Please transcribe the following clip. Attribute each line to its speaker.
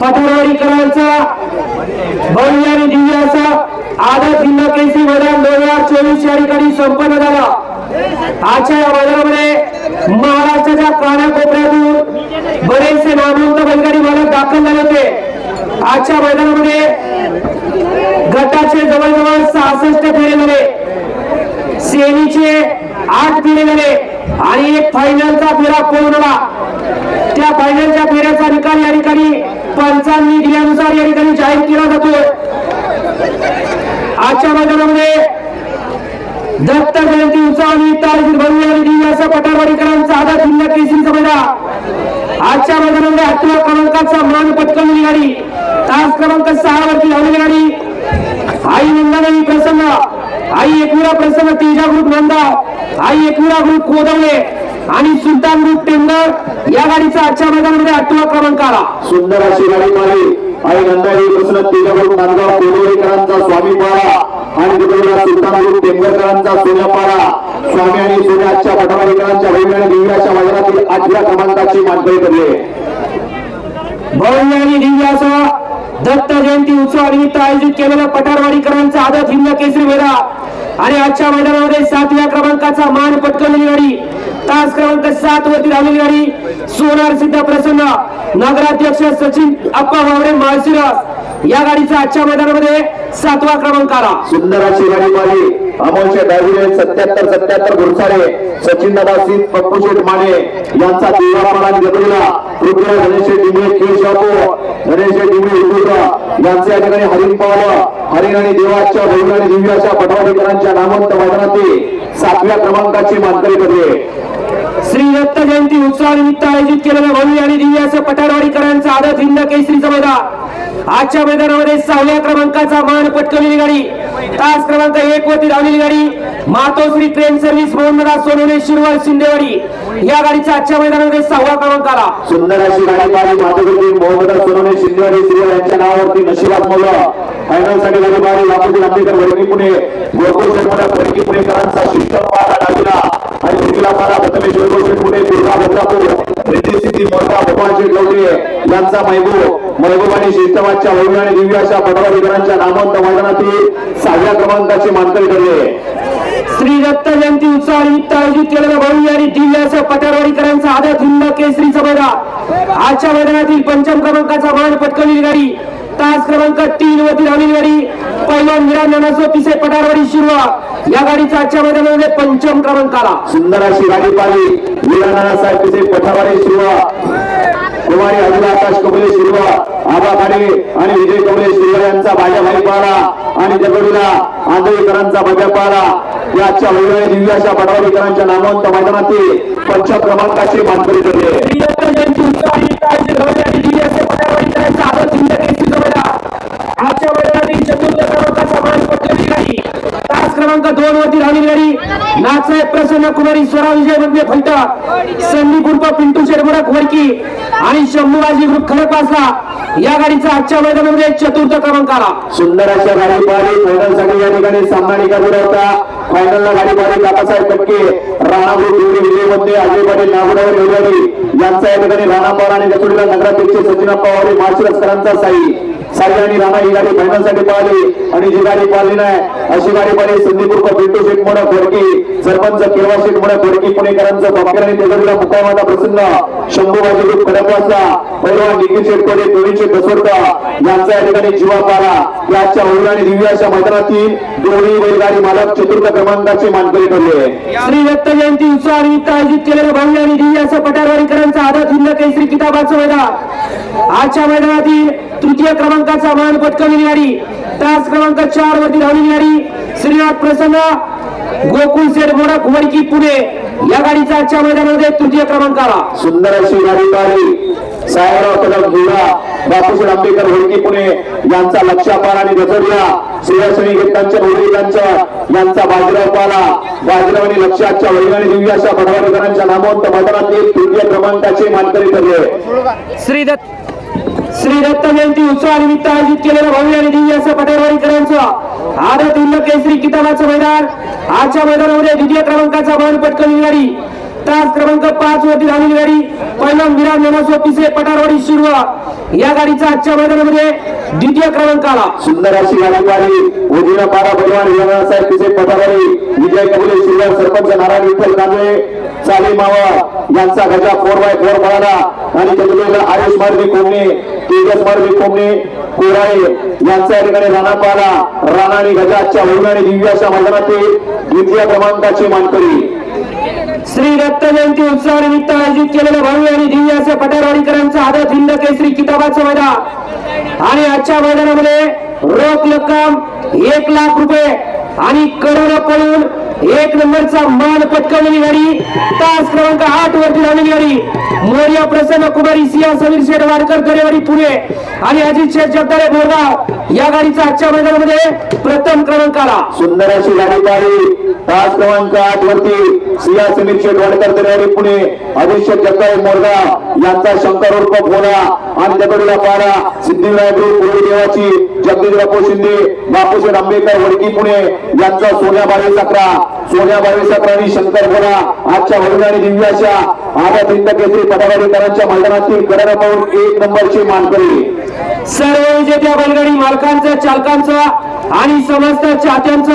Speaker 1: पठारवाडीकरांचा भव्य आणि दिव्य असा आदत हिंद केसरी मैदान दोन हजार चोवीस या ठिकाणी संपन्न झाला. आजच्या या मैदानामध्ये महाराष्ट्राच्या कानाकोपऱ्यातून बरेचसे नामवंत बैलगाडी मालक दाखल झाले होते. आजच्या मैदानामध्ये गटाचे जवळजवळ सहासष्ट फेरे झाले. सेमीचे आठ फेरे झाले आणि एक फायनलचा फेरा पूर्णला त्या फायनलच्या फेऱ्याचा निकाल या ठिकाणी पंचांनी दिल्यानुसार या ठिकाणी जाहीर केला जातोय. आजच्या मैदानामध्ये दत्त जयंती उत्सव निमित्त आयोजित भव्य आणि दिव्य असा पठारवाडीकरांचा जिल्हा केसरीचा मैदान. आजच्या मैदानामध्ये आठव्या क्रमांकाचा मान पटकवलेली गाडी. तास क्रमांक सहा वरती धावलेली गाडी. आई नंदादेवी प्रसन्न. आई एकविरा प्रसन्न तेजा ग्रुप नंदा. आई एकविरा ग्रुप कोदवले आणि सुलतान ग्रुप टेंबर या गाडीचा आजच्या मैदानामध्ये आठवा क्रमांक आला.
Speaker 2: सुंदर अशी गाडी मारी आणि नंदाई प्रसन्न तेजापूर नांदगाव कोडवडेकरांचा स्वामी पाळा आणि तिकडे सुलतानपूर टेंबरकरांचा सोन्यापाडा स्वामी आणि सोन्याच्या पटवाडीकरांच्या भूमी आणि दिव्याच्या मैदानातील आठव्या क्रमांकाची मानकरी करले
Speaker 1: भव्य आणि दिव्य असा दत्त जयंती उत्सवानिमित्त आयोजित केलेला पठारवाडीकरांचा आदत हिंद केसरी मैदान आणि आजच्या मैदानामध्ये सातव्या क्रमांकाचा मान पटकवलेली गाडी तास क्रमांक सात वरती धावलेली गाडी सोनार सिद्ध प्रसन्न नगराध्यक्ष सचिन अप्पा वावरे माळशिरस. या गाडीचा आजच्या मैदानामध्ये सातवा क्रमांक आला.
Speaker 2: सुंदर अशी गाडी मारी अमोलचे डायव्हर सत्याहत्तर सत्याहत्तर घुरसाळे सचिन दादा सिंग पप्पू शेठ माने यांचा देवापाडा आणि गबरीला पृथ्वीराज गणेश डिंगळे खेळ शापो गणेश डिंगळे उद्योगा यांचे या ठिकाणी हरिण पावलं. हरिण आणि देवाच्या भैर आणि दिव्याच्या पटवाडीकरांच्या नामवंत मैदानातील सातव्या क्रमांकाची मानकरी करले
Speaker 1: श्री दत्त जयंती उत्सवानिमित्त आयोजित केलेल्या भव्य आणि दिव्य असं पठारवाडीकरांचा आदत हिंद केसरीचा मैदान आजच्या मैदानामध्ये सहाव्या क्रमांकाचा मान पटकवलेली गाडी. तास क्रमांक एक वरती धावलेली गाडी. मातोश्री ट्रेन सर्व्हिस मोहनदा सोनवणे शिरवळ शिंदेवाडी. या गाडीचा आजच्या मैदानामध्ये सहावा क्रमांक आला.
Speaker 2: सुंदर अशी गाडी पाहिली माधुरी मोहम्मद सोनवणे शिंदेवाडी श्री यांच्या नावावरती नशिबात मोलं फायनलसाठी गाडी पाहिली लाखोजी लांबेकर वडकी पुणे. गोकुळ शर्मा वडकी पुणेकरांचा शिष्ट पार लागला आणि दुसरीला पारा प्रथमेश वैभव पुणे दुर्गा मोठा भगवान शेठ यांचा महबूब. महबूब आणि शिष्टवादच्या वैभव आणि दिव्य अशा पदाधिकाऱ्यांच्या नामवंत मैदानातील सहाव्या क्रमांकाची मानकरी ठरले.
Speaker 1: श्री दत्त जयंती उत्सवानिमित्त आयोजित केलेलं भव्य आणि दिव्य असं पठारवाडीकरांचा आदत हिंद केसरीचं मैदान आजच्या मैदानातील पंचम क्रमांकाचा मान पटकवलेली गाडी. तास क्रमांक तीन वरती धावलेली गाडी. पैलवान विरा नानासो पिसे पठारवाडी शिरवा. या गाडीचा आजच्या मैदानामध्ये पंचम क्रमांक आला
Speaker 2: सुंदर अशी गाडी पाहिली. वीरानाना साहेब तिथे पठावाडी शिरवा कुमारी अजून आकाश कबले शिरवा आबा खाडे आणि विजय कबले शिरवा यांचा भाज्या भाई पाहला. आणि जगडीला आंधळीकरांचा भव्या पाहला. याच्या वैभव दिव्याच्या पटवाडीकरांच्या नामवंत मैदानातील पंच क्रमांकाची मानकरी ठरले.
Speaker 1: दोन वरती धावलेली प्रसन्न कुमारी स्वरा विजय बंदे फलटा संदीप उर्फ पिंटू शेरमुडक वडकी आणि शंभूबाजी ग्रुप खडकवासला या गाडीचा आजच्या मैदानामध्ये चतुर्थ क्रमांक आला
Speaker 2: सुंदर अशा गाडी पाहिली फायनलसाठी या ठिकाणी सामना निकाल होता फायनलला गाडी पाहिली काकासाहेब टक्के राणा ग्रुप विजय बंदे अजय पाटील नागोडावर येवल्यारी यांचा या ठिकाणी राणा पवार आणि गचुडीला नगराध्यक्ष सचिनप्पा वावरे माळशिरसकरांचा साई साई. आणि राणा ही गाडी फायनलसाठी पाहिली आणि जी गाडी पाहिली नाही अशी गाडी पाहिली संदीप उर्फ पिंटू शेठ मोडक घोडकी सरपंच केळवा शेठ मोडक घोडकी पुणेकरांचं बापकर आणि तेजडीला मुकामाता प्रसन्न. शंभूबाजी ग्रुप खडकवासला. पैलवान निखिल शेठ दोन्हीचे प्रवीण यांचा या ठिकाणी जीवा पारा. याच्या होईल आणि दिव्याच्या मैदानातील दोन्ही बैलगाडी मालक चतुर्थ क्रमांकाचे मानकरी ठरले.
Speaker 1: श्री दत्त जयंती उत्सवानिमित्त आयोजित केलेलं भव्य आणि दिव्याच्या असं पठारवाडीकरांचा जिल्हा केसरी किताबाचं मैदान. आजच्या मैदानातील तृतीय क्रमांक क्रमांकाचा मान पटकवलेली गाडी तास क्रमांक चार वरती धावलेली गाडी श्रीनाथ प्रसन्न गोकुळ सेठ मोडक वडकी पुणे. या गाडीचा आजच्या मैदानामध्ये तृतीय क्रमांक आला
Speaker 2: सुंदर अशी गाडी पाहिली. साहेबराव कदम धुळा बापूजी आंबेकर होळकी पुणे यांचा लक्षापार आणि गजरला श्रेयसनी गीतांच्या भौतिकांच्या यांचा बाजीराव पाला. बाजीराव आणि लक्षाच्या वैज्ञानिक दिव्य अशा पटवाडीकरांच्या नामवंत मैदानातील तृतीय क्रमांकाचे मानकरी ठरले
Speaker 1: श्री दत्त श्री दत्त जयंती उत्सवानिमित्त आयोजित केलेल्या भव्य आणि दिव्य असं पटेवाडीकरांचं आदत हिंद केसरी किताबाचं मैदान. आजच्या मैदानामध्ये द्वितीय क्रमांकाचा मान पटकवली गाडी तास क्रमांक पाच वरती झालेली गाडी. पहिलवान विराट मेनासो पिसे पटारवाडी शिरवा. या गाडीचा आजच्या मैदानामध्ये द्वितीय क्रमांक आला.
Speaker 2: सुंदर अशी गाडी पाहिली उजवीला बारा भगवान येणार साहेब तिचे पटावरी विजय कबुले शिरवार सरपंच नारायण विठ्ठल कांबळे चाली मावा यांचा गजा फोर बाय फोर पळाला. आणि त्याच्याबरोबर आयुष मार्गी कोमणे तेजस मार्गी कोमणे कोराळे यांचा या ठिकाणी राणा पाला राणा आणि गजा आजच्या वरून आणि दिव्य अशा मैदानातील द्वितीय क्रमांकाची मानकरी.
Speaker 1: श्री दत्त जयंती उत्सवानिमित्त आयोजित केलेल्या भव्य आणि दिव्य असे पटेवाडीकरांचं आदत हिंद केसरी किताबाचं मैदान. आणि आजच्या मैदानामध्ये रोख रक्कम एक लाख रुपये आणि करोड पळून एक नंबरचा मान पटकवलेली गाडी तास क्रमांक आठ वरती लावलेली गाडी. मोर्या प्रसन्न कुमारी सिया समीर शेठ वाडकर करेवाडी पुणे आणि अजित शेठ जगदाळे बोरगाव या गाडीचा आजच्या मैदानामध्ये प्रथम क्रमांक आला.
Speaker 2: सुंदर अशी गाडी पाहिली. तास क्रमांक आठ वरती सिया समीर शेटवाडकर दरवाडी पुणे अभिषेक जगताई मोरगाव यांचा शंकर उर्फ भोला आणि दगडूला पारा सिद्धिविनायक देवाची जगदीश बापू शिंदे बापूशेठ आंबेडकर वडकी पुणे यांचा सोन्या बावीस अकरा सोन्या बावीस अकरा आणि शंकर भोला आजच्या वडील आणि दिव्याच्या अशा आझाद हिंद केसरी पदाधिकाऱ्यांच्या मैदानातील कडन पाहून एक नंबरची मानकरी.
Speaker 1: सर्व विजेत्या बैलगाडी मालकांचा चालकांचा आणि समस्त चाहत्यांचं